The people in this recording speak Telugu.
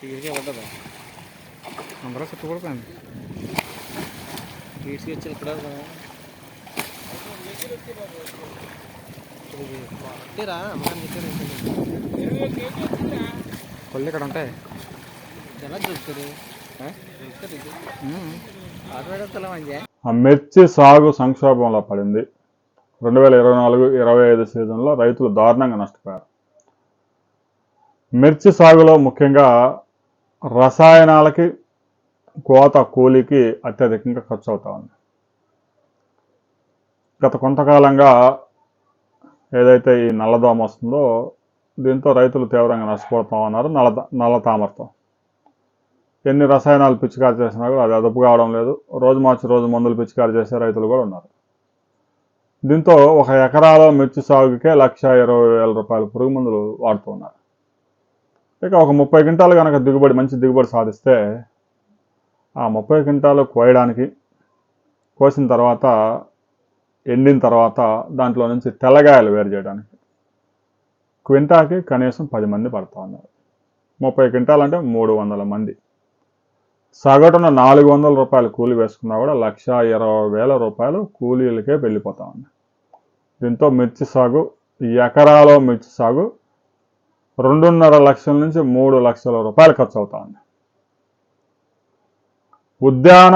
టీసీ పడ్డదా? అందరూ చుట్టుపడిపోయింది టీసీ వచ్చి ఇక్కడ పళ్ళు ఇక్కడ ఉంటాయి. ఎలా చూస్తారు మిర్చి సాగు సంక్షోభంలో పడింది. రెండు వేల ఇరవై నాలుగు ఇరవై ఐదు సీజన్లో రైతులు దారుణంగా నష్టపోయారు. మిర్చి సాగులో ముఖ్యంగా రసాయనాలకి కోత కూలికి అత్యధికంగా ఖర్చు అవుతా ఉంది. గత కొంతకాలంగా ఏదైతే ఈ నల్లదోమ వస్తుందో దీంతో రైతులు తీవ్రంగా నష్టపోతా ఉన్నారు. నల్ల నల్ల తామరతో. ఎన్ని రసాయనాలు పిచికారి చేసినా కూడా అది అదుపు కావడం లేదు. రోజు మార్చి రోజు మందులు పిచికారి చేసే రైతులు కూడా ఉన్నారు. దీంతో ఒక ఎకరాలో మిర్చి సాగుకే లక్ష ఇరవై వేల రూపాయల పురుగు మందులు వాడుతూ ఉన్నారు. ఇక ఒక ముప్పై క్వింటాలు కనుక దిగుబడి మంచి దిగుబడి సాధిస్తే ఆ ముప్పై క్వింటాలు కోయడానికి కోసిన తర్వాత ఎండిన తర్వాత దాంట్లో నుంచి తెల్లగాయలు వేరు చేయడానికి క్వింటాకి కనీసం పది మంది పడతా ఉన్నారు. ముప్పై క్వింటాలు అంటే మూడు వందల మంది. సగటున నాలుగు వందల రూపాయలు కూలి వేసుకున్నా కూడా లక్ష ఇరవై వేల రూపాయలు కూలీలకే వెళ్ళిపోతా ఉంది దీంతో మిర్చి సాగు ఎకరాలో మిర్చి సాగు రెండున్నర లక్షల నుంచి మూడు లక్షల రూపాయలు ఖర్చు అవుతా ఉంది. ఉద్యాన